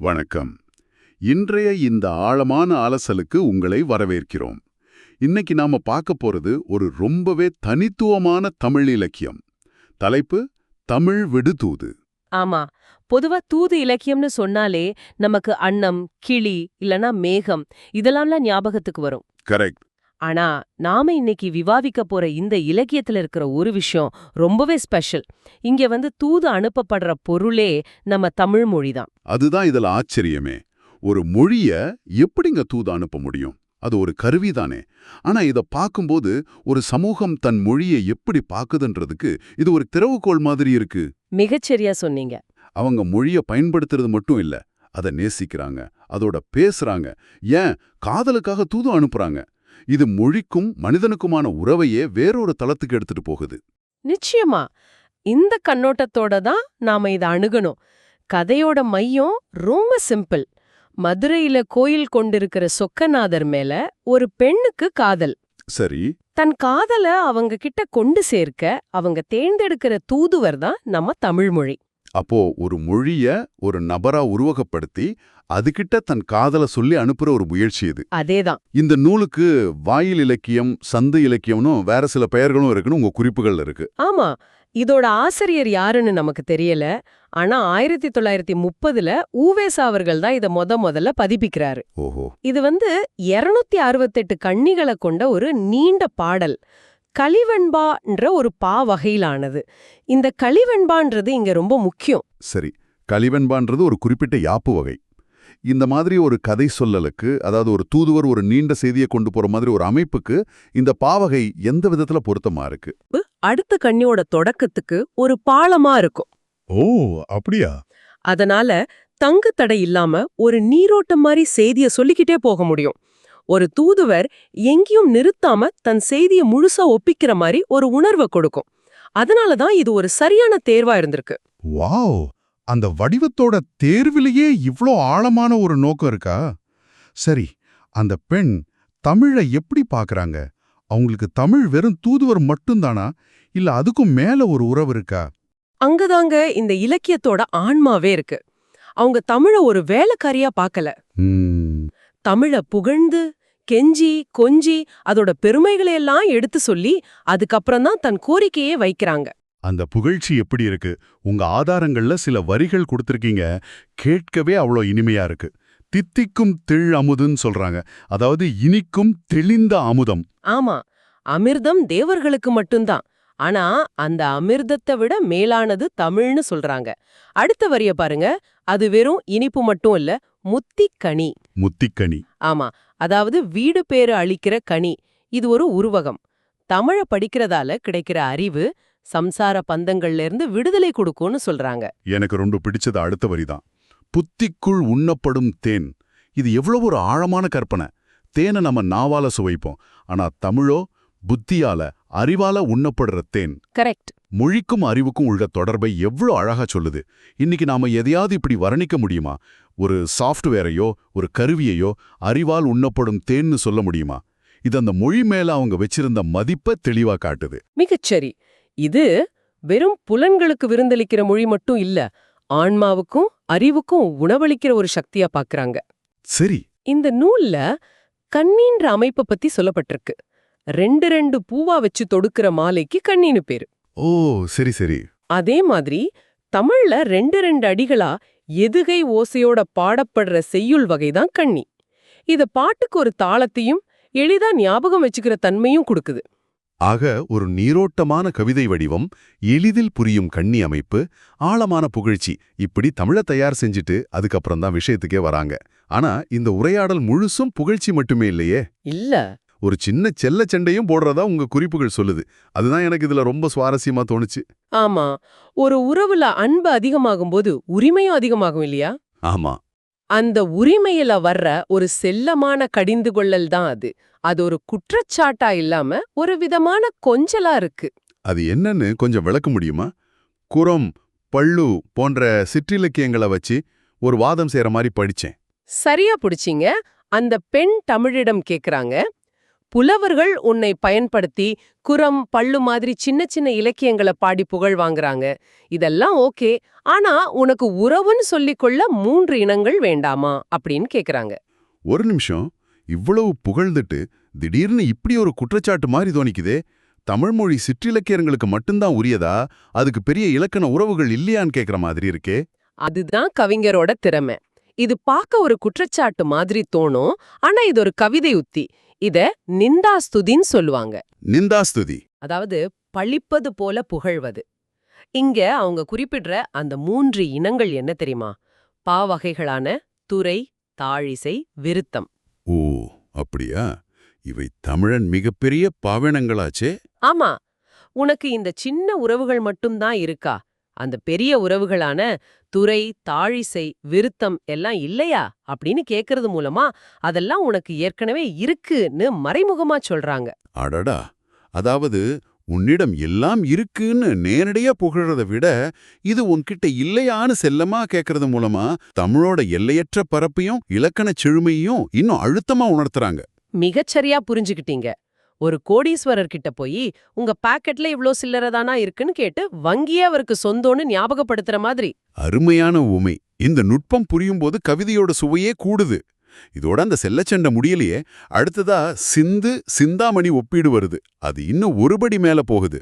வணக்கம். இன்றைய இந்த ஆழமான அலசலுக்கு உங்களை வரவேற்கிறோம். இன்னைக்கு நாம பார்க்க போறது ஒரு ரொம்பவே தனித்துவமான தமிழ் இலக்கியம். தலைப்பு தமிழ் விடுதூது. ஆமா பொதுவா தூது இலக்கியம்னு சொன்னாலே நமக்கு அன்னம் கிளி இல்லனா மேகம் இதெல்லாம்லாம் ஞாபகத்துக்கு வரும். கரெக்ட். ஆனா நாம இன்னைக்கு விவாதிக்க போற இந்த இலக்கியத்துல இருக்கிற ஒரு விஷயம் ரொம்பவே ஸ்பெஷல். இங்க வந்து தூது அனுப்பப்படுற பொருளே நம்ம தமிழ் மொழிதான். அதுதான் இதுல ஆச்சரியமே. ஒரு மொழிய எப்படிங்க தூது அனுப்ப முடியும்? அது ஒரு கருவிதானே. ஆனா இத பார்க்கும்போது ஒரு சமூகம் தன் மொழியை எப்படி பாக்குதுன்றதுக்கு இது ஒரு திறவுகோல் மாதிரி இருக்கு. மிகச்சரியா சொன்னீங்க. அவங்க மொழிய பயன்படுத்துறது மட்டும் இல்ல அதை நேசிக்கிறாங்க அதோட பேசுறாங்க. ஏன்? காதலுக்காக தூது அனுப்புறாங்க. இது மொழிக்கும் மனிதனுக்குமான உறவையே வேறொரு தளத்துக்கு எடுத்துட்டு போகுது. நிச்சயமா. இந்த கண்ணோட்டத்தோட தான் நாம இத அணுகணும். கதையோட மையம் ரொம்ப சிம்பிள். மதுரையில கோயில் கொண்டிருக்கிற சொக்கநாதர் மேல ஒரு பெண்ணுக்கு காதல். சரி. தன் காதல அவங்க கிட்ட கொண்டு சேர்க்க அவங்க தேர்ந்தெடுக்கிற தூதுவர் தான் நம்ம தமிழ் மொழி. அப்போ ஒரு மொழிய ஒரு நபரா உருவகப்படுத்தி அதுகிட்ட தன் காதல சொல்லி அனுப்புற ஒரு முயற்சி இது. அதேதான். இந்த நூலுக்கு வாயில் இலக்கியம் சந்து இலக்கியம்னு வேற சில பெயர்களும் இருக்குன்னு உங்க குறிப்புகள்ல இருக்கு. ஆமா. இதோட ஆசிரியர் யாருன்னு நமக்கு தெரியல. ஆனா ஆயிரத்தி தொள்ளாயிரத்தி முப்பதுல ஊவேசா அவர்கள் தான் இத முத முதல்ல பதிப்பிக்கிறாரு. ஓஹோ. இது வந்து 268 அறுபத்தெட்டு கண்ணிகளை கொண்ட ஒரு நீண்ட பாடல். கலிவெண்பான்ற ஒரு பா வகையிலானது. இந்த கலிவெண்பான்றது இங்க ரொம்ப முக்கியம். சரி கலிவெண்பான்றது ஒரு குறிப்பிட்ட யாப்பு வகை. இந்த மாதிரி ஒரு கதை சொல்லலுக்கு அதாவது ஒரு தூதுவர் ஒரு நீண்ட செய்தியை கொண்டு போற மாதிரி ஒரு அமைப்புக்கு இந்த பாவகை எந்த விதத்துல பொருத்தமா இருக்கு? அடுத்த கண்ணியோட தொடக்கத்துக்கு ஒரு பாலமா இருக்கும். ஓ அப்படியா? அதனால தங்கு தடை இல்லாம ஒரு நீரோட்டம் மாதிரி செய்திய சொல்லிக்கிட்டே போக முடியும். ஒரு தூதுவர் எங்கேயும் நிறுத்தாம தன் செய்திய முழுசா ஒப்பிக்கிற மாதிரி ஒரு உணர்வை கொடுக்கும். அதனால தான் இது ஒரு சரியான தேர்வா இருந்திருக்கு. வாவ்! அந்த வடிவத்தோட தேர்விலேயே இவ்ளோ ஆழமான ஒரு நோக்கம் இருக்கா? சரி அந்த பெண் தமிழை எப்படி பார்க்கறாங்க அவங்களுக்கு தமிழ் வெறும் தூதுவர் மட்டும்தானா? இல்ல அதுக்கும் மேல ஒரு உறவு இருக்கா? அங்கதாங்க இந்த இலக்கியத்தோட ஆன்மாவே இருக்கு. அவங்க தமிழ ஒரு வேலைக்காரியா பார்க்கல தமிழ புகழ்ந்து கெஞ்சி கொஞ்சி அதோட பெருமைகளை எல்லாம் எடுத்து சொல்லி அதுக்கப்புறம் தான் தன் கோரிக்கையே வைக்கிறாங்க. அந்த புகழ்ச்சி எப்படி இருக்கு? உங்க ஆதாரங்கள்ல சில வரிகள் கொடுத்திருக்கீங்க. கேட்கவே அவ்வளோ இனிமையா இருக்கு. தித்திக்கும் திள் அமுதுன்னு சொல்றாங்க. அதாவது இனிக்கும் தெளிந்த அமுதம். ஆமா. அமிர்தம் தேவர்களுக்கு மட்டும்தான். ஆனா அந்த அமிர்தத்தை விட மேலானது தமிழ்னு சொல்றாங்க. அடுத்த வரிய பாருங்க. அது வெறும் இனிப்பு மட்டும் இல்ல முத்திக் கனி முத்திக்கனி. ஆமா. அதாவது வீடு பேரு அளிக்கிற கனி. இது ஒரு உருவகம். தமிழ படிக்கிறதால கிடைக்கிற அறிவு சம்சார பந்தங்கள்ல இருந்து விடுதலை கொடுக்கும்னு சொல்றாங்க. எனக்கு ரொம்ப பிடிச்சது அடுத்த வரிதான். புத்திக்குள் உண்ணப்படும் தேன். இது எவ்வளவு ஒரு ஆழமான கற்பனை. தேனை நம்ம நாவால சுவைப்போம். ஆனா தமிழோ புத்தியால அறிவால உண்ணப்படுற தேன். கரெக்ட். மொழிக்கும் அறிவுக்கும் உள்ள தொடர்பை எவ்வளோ அழகா சொல்லுது. இன்னைக்கு நாம எதையாவது இப்படி வர்ணிக்க முடியுமா? ஒரு சாஃப்ட்வேரையோ ஒரு கருவியையோ அறிவால் உண்ணப்படும் தேன்னு சொல்ல முடியுமா? இது அந்த மொழி மேல அவங்க வச்சிருந்த மதிப்பை தெளிவா காட்டுது. மிகச்சரி இது வெறும் புலன்களுக்கு விருந்தளிக்கிற மொழி மட்டும் இல்ல ஆன்மாவுக்கும் அறிவுக்கும் உணவளிக்கிற ஒரு சக்தியா பாக்குறாங்க. சரி. இந்த நூல்ல கண்ணின்ற அமைப்பை பத்தி சொல்லப்பட்டிருக்கு. ரெண்டு ரெண்டு பூவா வச்சு தொடுக்கிற மாலைக்கு கண்ணின்னு பேரு. ஓ சரி சரி. அதே மாதிரி தமிழ்ல ரெண்டு ரெண்டு அடிகளா எதுகை ஓசையோட பாடப்படுற செய்யுள் வகைதான் கண்ணி. இத பாட்டுக்கு ஒரு தாளத்தையும் எளிதா ஞாபகம் வச்சுக்கிற தன்மையும் கொடுக்குது. ஆக ஒரு நீரோட்டமான கவிதை வடிவம் எளிதில் புரியும் கண்ணி அமைப்பு ஆழமான புகழ்ச்சி இப்படி தமிழ தயார் செஞ்சுட்டு அதுக்கப்புறம் தான் விஷயத்துக்கே வராங்க. ஆனா இந்த உரையாடல் முழுசும் புகழ்ச்சி மட்டுமே இல்லையே? இல்ல. ஒரு சின்ன செல்ல சண்டையும் போடுறதா உங்க குறிப்புகள் சொல்லுது. அதுதான் எனக்கு இதுல ரொம்ப சுவாரஸ்யமா தோணுச்சு. ஆமா. ஒரு உறவுல அன்பு அதிகமாகும்போது உரிமையும் அதிகமாகும் இல்லையா? ஆமா. அந்த உரிமையில வர்ற ஒரு செல்லமான கடிந்து கொள்ளல் தான் அது. அது ஒரு குற்றச்சாட்டா இல்லாம ஒரு விதமான கொஞ்சலா இருக்கு. அது என்னன்னு கொஞ்சம் விளக்க முடியுமா? குரம் பள்ளு போன்ற சிற்றிலக்கியங்களை வச்சு ஒரு வாதம் செய்யற மாதிரி படிச்சேன். சரியா புடிச்சீங்க. அந்த பெண் தமிழிடம் கேக்குறாங்க. புலவர்கள் உன்னை பயன்படுத்தி குரம் பள்ளு மாதிரி சின்ன சின்ன இலக்கியங்களை பாடி புகழ் வாங்குறாங்க. இதெல்லாம் ஓகே. ஆனா உனக்கு உறவுன்னு சொல்லிக்கொள்ள மூன்று இனங்கள் வேண்டாமா? அப்படின்னு கேக்குறாங்க. ஒரு நிமிஷம். இவ்வளவு புகழ்ந்துட்டு திடீர்னு இப்படி ஒரு குற்றச்சாட்டு மாதிரி தோணிக்குதே. தமிழ்மொழி சிற்றிலக்கியங்களுக்கு மட்டும்தான் உரியதா? அதுக்கு பெரிய இலக்கண உறவுகள் இல்லையான்னு கேக்குற மாதிரி இருக்கே. அதுதான் கவிஞரோட திறமை. இது பார்க்க ஒரு குற்றச்சாட்டு மாதிரி தோணும். ஆனா இது ஒரு கவிதை உத்தி இத நிந்தாஸ்துதின்னு சொல்லுவாங்க. நிந்தாஸ்துதி. அதாவது பழிப்பது போல புகழ்வது. இங்க அவங்க குறிப்பிடுற அந்த மூன்று இனங்கள் என்ன தெரியுமா? பாவகைகளான துறை தாழிசை விருத்தம். ஓ அப்படியா? இவை தமிழன் மிகப்பெரிய பாவனங்களாச்சே. ஆமா. உனக்கு இந்த சின்ன உறவுகள் மட்டும்தான் இருக்கா? அந்த பெரிய உறவுகளான துறை தாழிசை விருத்தம் எல்லாம் இல்லையா? அப்படின்னு கேக்குறது மூலமா அதெல்லாம் உனக்கு ஏற்கனவே இருக்குன்னு மறைமுகமா சொல்றாங்க. அடடா! அதாவது உன்னிடம் எல்லாம் இருக்குன்னு நேரடியா புகழறத விட இது உன்கிட்ட இல்லையான்னு செல்லமா கேக்குறது மூலமா தமிழோட எல்லையற்ற பரப்பையும் இலக்கணச் செழுமையும் இன்னும் அழுத்தமா உணர்த்துறாங்க. மிகச்சரியா புரிஞ்சுக்கிட்டீங்க. ஒரு கோடீஸ்வரர் கிட்ட போய் உங்க பாக்கெட்ல இவ்ளோ சில்லறை தானா இருக்குன்னு கேட்டு வங்கியே அவருக்கு சொந்தம்னு ஞாபகப்படுத்துற மாதிரி. அருமையான உமை. இந்த நுட்பம் புரியும்போது கவிதையோட சுவையே கூடுது. இதோட அந்த செல்லச்சண்டை முடியலையே அடுத்ததா சிந்து சிந்தாமணி ஒப்பீடு வருது. அது இன்னும் ஒருபடி மேல போகுது.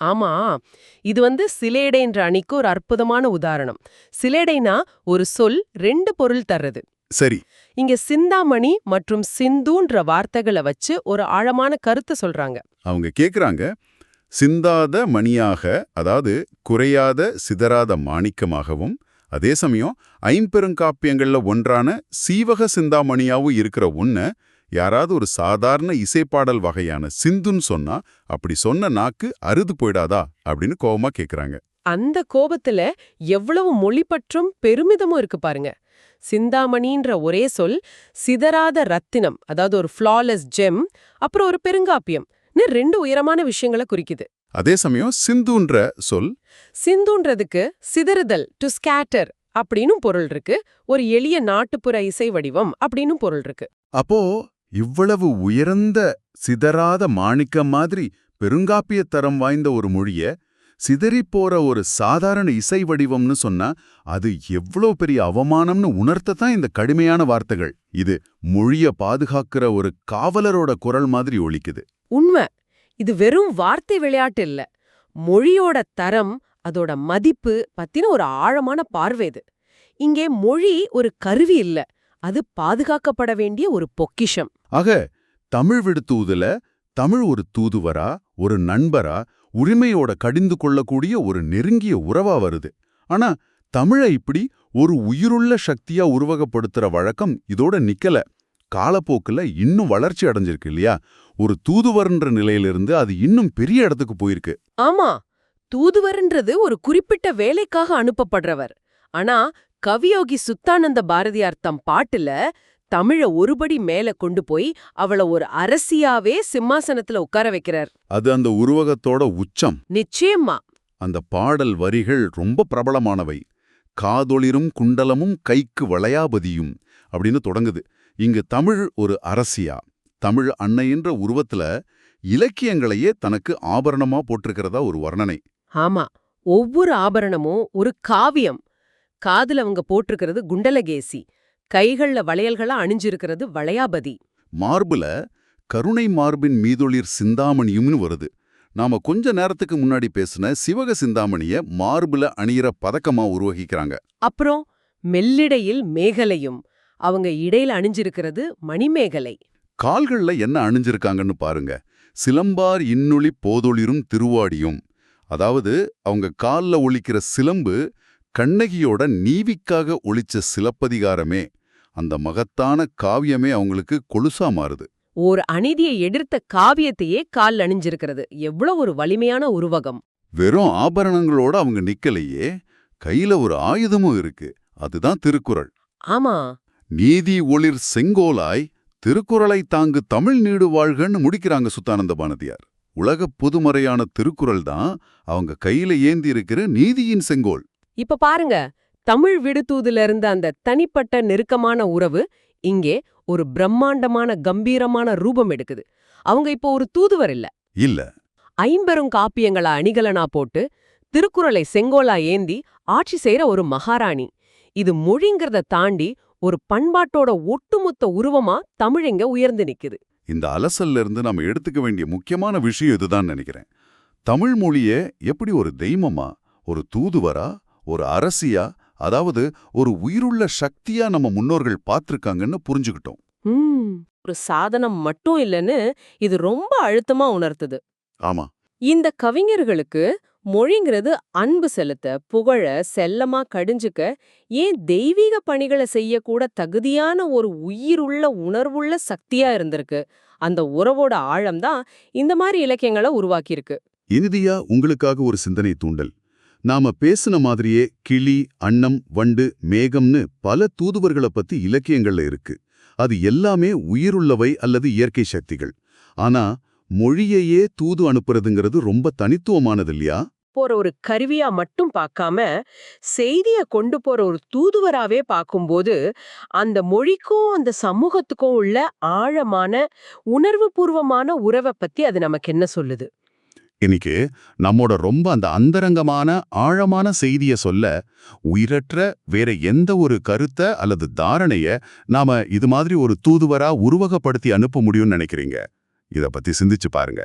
ஆமா. இது வந்து சிலேடைன்ற அணிக்கு ஒரு அற்புதமான உதாரணம். சிலேடைனா ஒரு சொல் ரெண்டு பொருள் தர்றது. சரி. இங்க சிந்தாமணி மற்றும் சிந்துன்ற வார்த்தைகளை வச்சு ஒரு ஆழமான கருத்து சொல்றாங்க. அவங்க கேக்குறாங்க சிந்தாத மணியாக அதாவது குறையாத சிதறாத மாணிக்கமாகவும் அதே சமயம் ஐம்பெருங்காப்பியங்கள்ல ஒன்றான சீவக சிந்தாமணியாவும் இருக்கிற உன்ன யாராவது ஒரு சாதாரண இசைப்பாடல் வகையான சிந்துன்னு சொன்னா அப்படி சொன்ன நாக்கு அறுது போயிடாதா? அப்படின்னு கோவமா கேக்குறாங்க. அந்த கோபத்துல எவ்வளவு மொழிப்பற்றும் பெருமிதமும் இருக்கு பாருங்க. சிந்தாமணின்ற ஒரே சொல் சிதறாத ரத்தினம் அதாவது ஒரு ஃப்ளாலெஸ் ஜெம் அப்புறம் ஒரு பெருங்காப்பியம்னு ரெண்டு உயரமான விஷயங்களை குறிக்குது. அதே சமயம் சிந்துன்ற சொல். சிந்துன்றதுக்கு சிதறுதல் டு ஸ்கேட்டர் அப்படின்னு பொருள் இருக்கு. ஒரு எளிய நாட்டுப்புற இசை வடிவம் அப்படின்னு பொருள் இருக்கு. அப்போ இவ்வளவு உயர்ந்த சிதறாத மாணிக்கம் மாதிரி பெருங்காப்பிய தரம் வாய்ந்த ஒரு மொழிய சிதறிப் போற ஒரு சாதாரண இசை வடிவம்னு சொன்னா அது எவ்வளோ பெரிய அவமானம்னு உணர்த்தத்தான் இந்த கடுமையான வார்த்தைகள். இது மொழிய பாதுகாக்கிற ஒரு காவலரோட குரல் மாதிரி ஒலிக்குது. உண்மை. இது வெறும் வார்த்தை விளையாட்டு இல்ல. மொழியோட தரம் அதோட மதிப்பு பத்தின ஒரு ஆழமான பார்வை இது. இங்கே மொழி ஒரு கருவி இல்ல. அது பாதுகாக்கப்பட வேண்டிய ஒரு பொக்கிஷம். ஆக தமிழ் விடுத்தூதுல தமிழ் ஒரு தூதுவரா ஒரு நண்பரா உரிமையோட கடிந்து கொள்ளக்கூடிய ஒரு நெருங்கிய உறவா வருது. ஆனா தமிழை இப்படி ஒரு உயிருள்ள சக்தியா உருவகப்படுத்துற வழக்கம் இதோட நிக்கல. காலப்போக்குல இன்னும் வளர்ச்சி அடைஞ்சிருக்கு இல்லையா? ஒரு தூதுவர்ன்ற நிலையிலிருந்து அது இன்னும் பெரிய இடத்துக்கு போயிருக்கு. ஆமா தூதுவர்ன்றது ஒரு குறிப்பிட்ட வேலைக்காக அனுப்பப்படுறவர். ஆனா கவியோகி சுத்தானந்த பாரதியார் தம் பாட்டுல தமிழ ஒருபடி மேல கொண்டு போய் அவள ஒரு அரசியாவே சிம்மாசனத்துல உட்கார வைக்கிறார். அது அந்த உருவகத்தோட உச்சம். நிச்சயமா. அந்த பாடல் வரிகள் ரொம்ப பிரபலமானவை. காதொளிரும் குண்டலமும் கைக்கு வளையாபதியும் அப்படின்னு தொடங்குது. இங்கு தமிழ் ஒரு அரசியா. தமிழ் அன்னைன்ற உருவத்துல இலக்கியங்களையே தனக்கு ஆபரணமா போட்டிருக்கிறதா ஒரு வர்ணனை. ஆமா. ஒவ்வொரு ஆபரணமும் ஒரு காவியம். காதுல அவங்க போட்டிருக்கிறது குண்டலகேசி. கைகள்ல வளையல்களா அணிஞ்சிருக்கிறது வளையாபதி. மார்புல கருணை மார்பின் மீதொளிர் சிந்தாமணியும்னு வருது. நாம கொஞ்ச நேரத்துக்கு முன்னாடி பேசின சிவக சிந்தாமணிய மார்புல அணியிற பதக்கமா உருவகிக்கிறாங்க அப்புறம் மெல்லிடையில் மேகலையும் அவங்க இடையில அணிஞ்சிருக்கிறது மணிமேகலை. கால்கள்ல என்ன அணிஞ்சிருக்காங்கன்னு பாருங்க. சிலம்பார் இன்னொளி போதொளிரும் திருவாடியும். அதாவது அவங்க கால்ல ஒலிக்கிற சிலம்பு கண்ணகியோட நீவிக்காக ஒளிச்ச சிலப்பதிகாரமே. அந்த மகத்தான காவியமே அவங்களுக்கு கொலுசா மாறுது. ஓர் அநீதியை எதிர்த்த காவியத்தையே கால் அணிஞ்சிருக்கிறது. எவ்வளவு ஒரு வலிமையான உருவகம். வெறும் ஆபரணங்களோட அவங்க நிக்கலையே கையில ஒரு ஆயுதமும் இருக்கு. அதுதான் திருக்குறள். ஆமா. நீதி ஒளிர் செங்கோலாய் திருக்குறளை தாங்கு தமிழ் நீடு வாழ்கன்னு முடிக்கிறாங்க சுத்தானந்த பாரதியார் உலகப் பொதுமறையான திருக்குறள் தான் அவங்க கையில ஏந்தி இருக்கிற நீதியின் செங்கோல். இப்ப பாருங்க தமிழ் விடுதூதுல இருந்த அந்த தனிப்பட்ட நெருக்கமான உறவு இங்கே ஒரு பிரம்மாண்டமான கம்பீரமான ரூபம் எடுக்குது. அவங்க இப்போ ஒரு தூதுவர் இல்ல. இல்ல. ஐம்பெரும் காப்பியங்கள அணிகலனா போட்டு திருக்குறளை செங்கோலா ஏந்தி ஆட்சி செய்யற ஒரு மகாராணி. இது மொழிங்கிறத தாண்டி ஒரு பண்பாட்டோட ஒட்டுமொத்த உருவமா தமிழிங்க உயர்ந்து நிக்குது. இந்த அலசல்ல இருந்து நாம எடுத்துக்க வேண்டிய முக்கியமான விஷயம் இதுதான் நினைக்கிறேன். தமிழ் மொழிய எப்படி ஒரு தெய்வமா ஒரு தூதுவரா ஒரு அரசியா அதாவது ஒரு உயிருள்ள சக்தியா நம்ம முன்னோர்கள் பார்த்திருக்காங்கன்னு புரிஞ்சுக்கிட்டோம். ஒரு சாதனம் மட்டும் இல்லைன்னு இது ரொம்ப அழுத்தமா உணர்த்துது. ஆமா. இந்த கவிஞர்களுக்கு மொழிங்கிறது அன்பு செலுத்த புகழ செல்லமா கடிஞ்சுக்க ஏன் தெய்வீக பணிகளை செய்யக்கூட தகுதியான ஒரு உயிருள்ள உணர்வுள்ள சக்தியா இருந்திருக்கு. அந்த உறவோட ஆழம்தான் இந்த மாதிரி இலக்கியங்களை உருவாக்கியிருக்கு. இறுதியா உங்களுக்காக ஒரு சிந்தனை தூண்டல். நாம பேசின மாதிரியே கிளி அன்னம் வண்டு மேகம்னு பல தூதுவர்களை பத்தி இலக்கியங்கள்ல இருக்கு. அது எல்லாமே உயிருள்ளவை அல்லது இயற்கை சக்திகள். ஆனா மொழியையே தூது அனுப்புறதுங்கிறது ரொம்ப தனித்துவமானது இல்லையா? போற ஒரு கருவியா மட்டும் பார்க்காம செய்திய கொண்டு போற ஒரு தூதுவராவே பார்க்கும்போது அந்த மொழிக்கும் அந்த சமூகத்துக்கும் உள்ள ஆழமான உணர்வுபூர்வமான உறவை பத்தி அது நமக்கு என்ன சொல்லுது? இன்னைக்கு நம்மோட ரொம்ப அந்த அந்தரங்கமான ஆழமான செய்திய சொல்ல உயிரற்ற வேற எந்த ஒரு கருத்தை அல்லது தாரணைய நாம இது மாதிரி ஒரு தூதுவரா உருவகப்படுத்தி அனுப்ப முடியும்னு நினைக்கிறீங்க? இத பத்தி சிந்திச்சு பாருங்க.